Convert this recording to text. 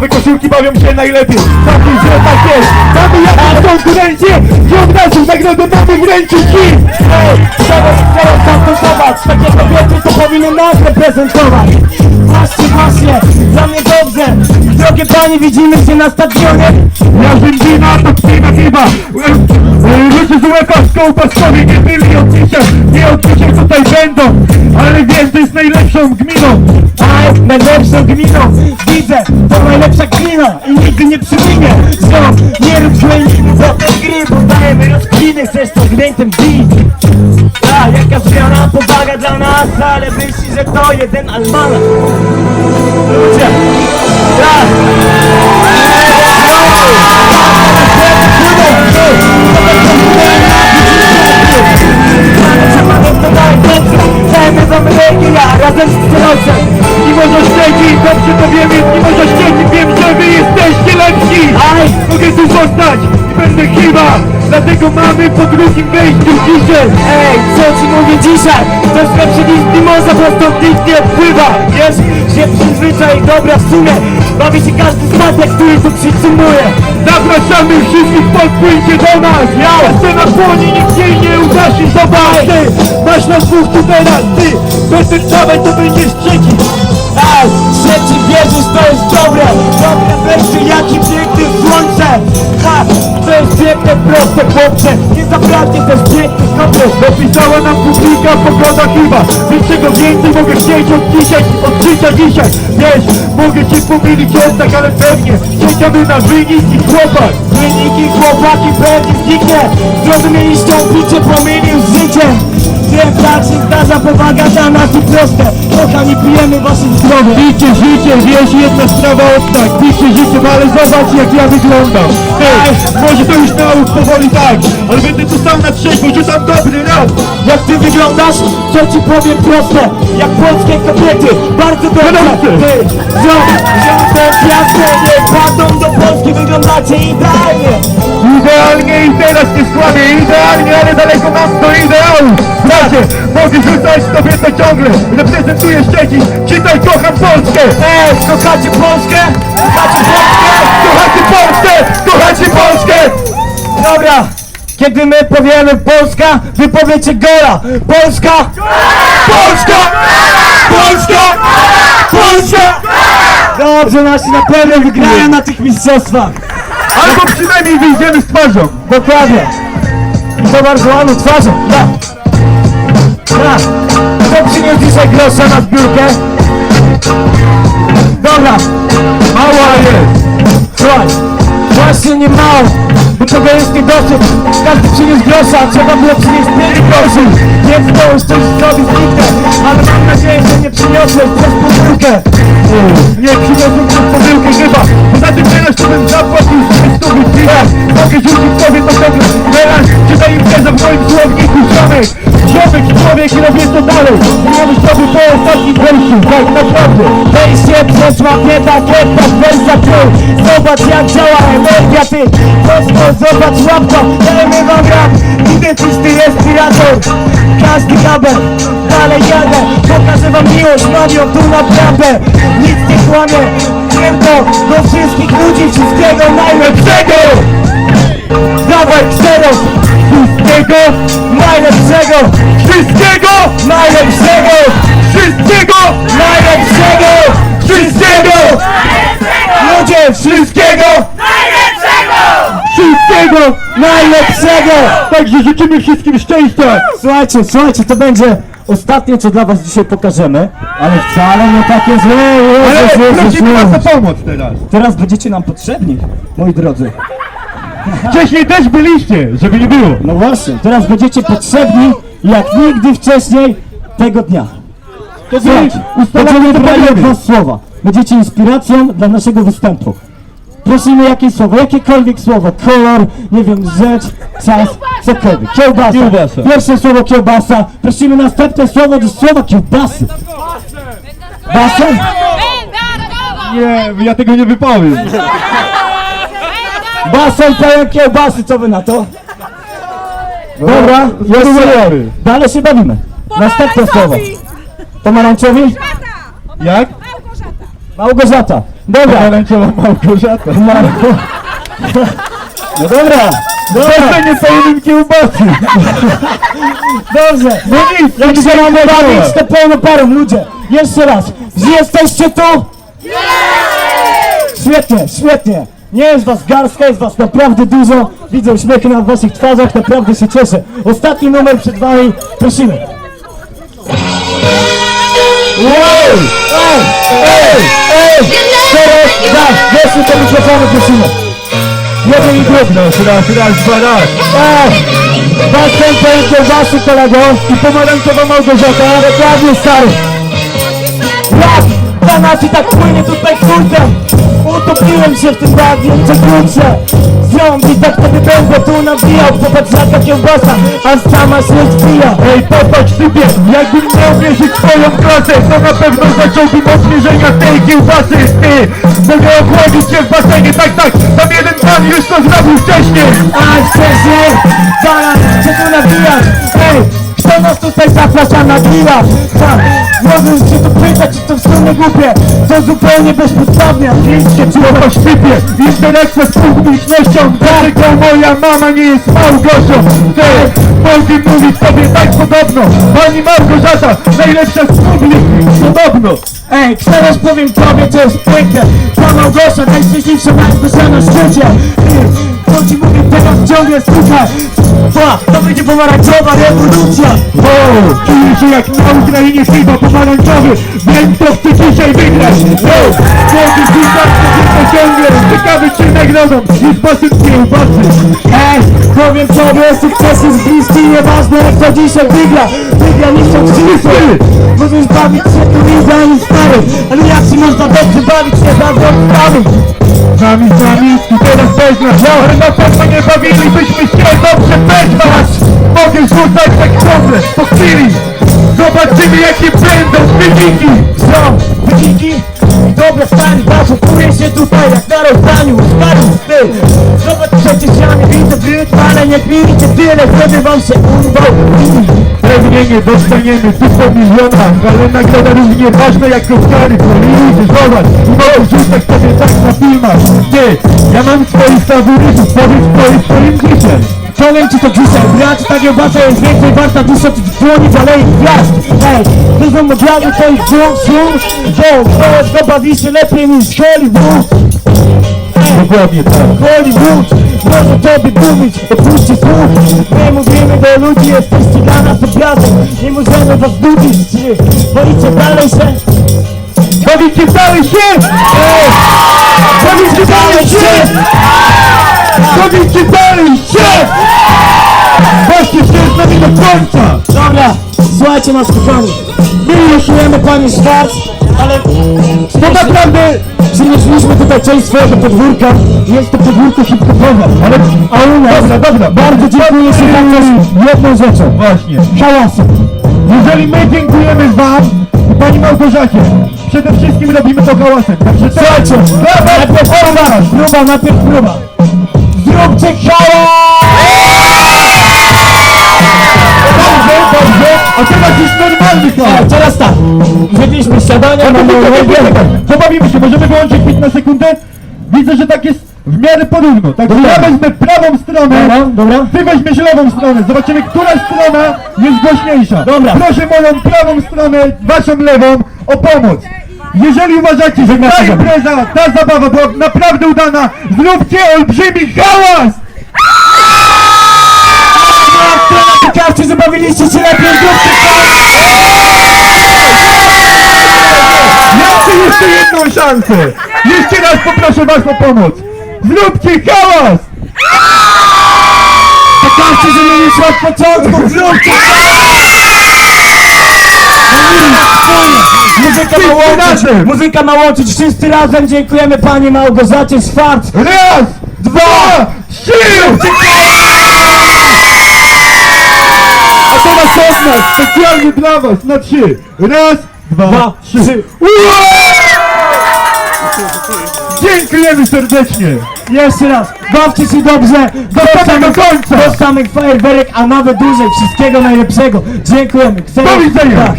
koszulki bawią się najlepiej. Taki, że tak jest. Mamy jakąś konkurencję I od razu nagrodę mamy w ręce hit Ej, teraz chciałem zastosować Takie kobiety to powinny nas reprezentować Właśnie, właśnie, dla mnie dobrze. Drogie panie, widzimy się na stadionie. Jarzyn wina to psina chyba Ludzie z szkoły paskowi nie byli od dzisiaj. Nie od dzisiaj tutaj będą. Ale wiesz, to jest najlepszą gminą najlepszą gminą Widzę, to najlepsza gmina I nigdy nie przyminie. Znów, nie rób błędów za te gry Bo dajemy rozkminy, chcesz to gwientem bić Tak, jaka zmiana, powaga dla nas Ale myśli, że to jeden almanach. Ludzie, tak Legia razem z Cyrosem Mimo że śledzi, dobrze to wiemy Mimo że śledzi, wiem, że wy jesteście lepsi. Aj! Mogę tu zostać i będę chyba Dlatego mamy po drugim wejściu dzisiaj. Ej, co ci mówię dzisiaj? To jest lepszy niż mimoza, po prostu nikt nie odpływa Wiesz, się przyzwyczaj, dobra w sumie Bawi się każdy jak który tu przytrzymuje. Zapraszamy wszystkich, podpłyńcie do nas. Ja scena płonie, nikt jej nie uda się Zobacz, ty, masz nas dwóch tu teraz Ty, Dawaj, to będziesz trzeci. Ej, trzeci wierzysz, to jest dobre. Dobre wejście, jaki piękny słońce. Ha, to jest piękne, proste, chłopcze. Nie zaprawdzie też piękny komplet Dopisała nam publika, pogoda chyba. Więc czego więcej mogę chcieć od dzisiaj, od życia dzisiaj? Wiesz, mogę cię pomylić jednak, ale pewnie. Czekamy na wynik i chłopak. Wyniki chłopaki pewnie zniknie Zrozumieliście oblicze pomylił z życiem Wiem tak się zdarza, powaga dla nas i proste Kochani, pijemy wasze zdrowie Picie życie, wiesz, jedna sprawa odtak Picie życie, no ale zobacz jak ja wyglądam Ej, może to już nałóg powoli tak Ale będę tu stał na trzeźwo, rzucam dobry rap Jak ty wyglądasz, to ci powiem proste Jak polskie kobiety, bardzo dobrze. Ty, ziom, to jest jasne Nie padą do Polski, wyglądacie idealnie Idealnie i teraz nie skłamię Idealnie, ale daleko mam do ideału Bracie, mogę rzucać tobie to ciągle Reprezentuję Szczecin, czytaj, kocham Polskę Ej, kochacie Polskę? Kochacie Polskę? Kochacie Polskę, kochacie Polskę Dobra, kiedy my powiemy Polska, wy powiecie gola Polska! Polska! Polska! Polska! Dobrze, nasi na pewno wygrają. Na tych mistrzostwach. Albo przynajmniej wyjdziemy z twarzą. Dokładnie. I to bardzo ładną twarzą, da Da Kto przyniósł dzisiaj grosza na zbiórkę? Dobra, Mała jest. Słuchaj. Właśnie nie mało Bo tego jest niedosyt Każdy przyniósł grosza, a trzeba było przynieść pięć groszy. Więc to już coś zrobi zniknę Ale mam nadzieję, że nie przyniosłeś przez pomyłkę Nie przyniosłem przez pomyłkę chyba Poza tym teraz to bym zapłacił z stówy piwa Mogę rzucić sobie to sobie Teraz czytaj impreza w moim słowniku Ziomek, człowiek i robię to dalej. Zmieniamy sobie po ostatnim wejściu. Tak naprawdę Wejście tak jak tak wersja ty Zobacz jak działa energia ty. Prosto zobacz łapko Dajemy wam rap. Identyczny respirator Każdy kabel Dalej jadę. Pokażę wam miłość Mam ją tu naprawdę Nic nie kłamie Wiem to. Do wszystkich ludzi Wszystkiego najlepszego. Dawaj kseros Wszystkiego, Najlepszego wszystkiego, Najlepszego wszystkiego, Najlepszego wszystkiego, Ludzie wszystkiego wszystkiego Najlepszego. Także życzymy wszystkim szczęścia. Słuchajcie, słuchajcie, to będzie ostatnie, co dla was dzisiaj pokażemy, ale wcale nie takie złe, Ale Jezus, Jezus, prosimy was Jezus. o pomoc teraz. Teraz będziecie nam potrzebni, moi drodzy. Wcześniej też byliście, żeby nie było No właśnie, teraz będziecie potrzebni jak nigdy wcześniej tego dnia. To Słuchajcie, będziemy brali od was słowa. Będziecie inspiracją dla naszego występu. Prosimy jakieś słowo, jakiekolwiek słowo, kolor, nie wiem, rzecz, czas, cokolwiek. Kiełbasa. Kiełbasa. Pierwsze słowo kiełbasa. Prosimy następne słowo do słowa kiełbasy. Basen? Nie, ja tego nie wypowiem Basen pełen kiełbasy, co wy na to? Dobra, jeszcze. Dalej się bawimy. Następne słowo. Pomarańczowi? Jak? Małgorzata. Dobra. Pomarańczowa Małgorzata. No dobra. Dobra. nie pełnym kiełbasy. Dobrze. No nic, Jak się mamy bawić, to pełno parą, ludzie. Jeszcze raz. Jesteście tu? Świetnie, świetnie. Nie jest was garstka, jest was naprawdę dużo. Widzę uśmiechy na waszych twarzach, naprawdę się cieszę. Ostatni numer przed wami, prosimy. Wow! Ej! Ej! Ej! Teraz, tak, jeszcze do mikrofonu prosimy. Jeden i drugi. Raz, raz, raz, dwa, raz. Ej! Ten pękł waszy kolego i pomarańczowa Małgorzata. Dokładnie stary. Jak ta naci tak płynie tutaj kurtem Utopiłem się w tym czy krótsze Ząb i tak wtedy będę tu nabijał. Popatrz jaka kiełbasa, a sama się zbija. Ej, popatrz typie, jakbym miał mierzyć twoją klasę To na pewno zacząłbym od mierzenia tej kiełbasy. Ty, mogę ochłodzić cię w basenie, tak, tak Tam jeden pan już to zrobił wcześniej. A wcześniej, zaraz chcę tu nabijać Ej, kto nas tutaj zaprasza na grilla? Tak, mogę się tu pytać, czy to w sumie głupie To zupełnie bezpodstawnie, a wiecie czy Popatrz typie, interakcja z publicznością Dlaczego moja mama nie jest Małgorzą? Ty, mogę mówić sobie tak podobno. Pani Małgorzata, najlepsza z publiki, podobno. Ej, teraz powiem tobie, co jest piękne. Ta Małgosia, najszczęśliwsza Małgosia na świecie ci mówię teraz ciągle słuchaj. Pa, to będzie pomarańczowa rewolucja. Wow, czuję się jak na Ukrainie chyba pomarańczowy. Wiem, kto chce dzisiaj wygrać. Wow, młody chłopak, to ciągle Ciekawy czy nagrodą. Jest basen kiełbasy Ej, powiem tobie, sukces jest bliski Nieważne kto dzisiaj wygra. Wygra niszcząc wszystko Możesz bawić się tu i stary. Ale jak ci można dobrze bawić się za Z nami, nami i teraz nas Ale na pewno nie bawilibyśmy się dobrze bez was Mogę rzucać tak ciągle, po chwili Zobaczymy jakie będą wyniki. Co? Wyniki? Dobra stary, Daszu, czuję się tutaj jak na rozdaniu. Stary styl Zobacz przecież ja nie widzę gry Ale nie tyle, żeby wam się urwał Pewnie nie dostaniemy tu po milionach Ale nagroda równie ważna jak Oscary Polizy, zobacz mogę rzucać sobie tak na filmach. Ty, ja mam swoich faworytów Powiedz kto jest twoim dzisiaj. Powiem ci to dzisiaj, brać ta kiełbasa jest więcej warta niż od dłoni w alei gwiazd. Ej, to są odradu twoich dróg, szum Bo kto bawi się lepiej niż Hollywood Dokładnie tak Hollywood może tobie mówić, opuśćcie słuch My mówimy do ludzi, jesteście dla nas obrazem Nie możemy was nudzić, czy wolicie dalej się? Bawicie cały świat! Bawicie cały świat! Bawicie cały świat! Bawcie się z nami do końca! Dobra, słuchajcie nas kochani My dziękujemy panie Szwarc, ale To naprawdę... przynieśliśmy tutaj część swojego podwórka Jest to podwórko hip-hopowe. Ale... A u nas Dobra, dobra, bardzo dziękuję się za coś jedną rzeczą. Właśnie. Hałasem Jeżeli my dziękujemy wam i pani Małgorzacie, przede wszystkim robimy to hałasem. Także Słuchajcie, najpierw próba, próba, najpierw próba. Zróbcie hałas! A teraz już normalny hałas. teraz tak, zjedliśmy śniadania, mamy łebie Pobawimy się, możemy wyłączyć bit na sekundę? Widzę, że tak jest w miarę porówno. Także Dobra. ja wezmę prawą stronę, Dobra, dobra ty weźmiesz lewą stronę. Zobaczymy, która strona jest głośniejsza. Dobra. Proszę moją prawą stronę, waszą lewą o pomoc. Jeżeli uważacie, że ta impreza, ta zabawa była naprawdę udana, zróbcie olbrzymi hałas! Zabawiliście się lepiej, zróbcie chcę jeszcze jedną szansę! Jeszcze raz poproszę was o pomoc! Zróbcie hałas! Pokażcie, że jest od początku, zróbcie Muzyka ma łączyć, muzyka ma łączyć, wszyscy razem dziękujemy Pani Małgorzacie Szwarc Raz, dwa, trzy! A teraz od nas, specjalnie dla was, na trzy! Raz, dwa, trzy! trzy. Dziękujemy serdecznie! Jeszcze raz, bawcie się dobrze Do samego końca. Do samych fajerwerek, a nawet dłużej Wszystkiego najlepszego Dziękujemy Do widzenia! Tak.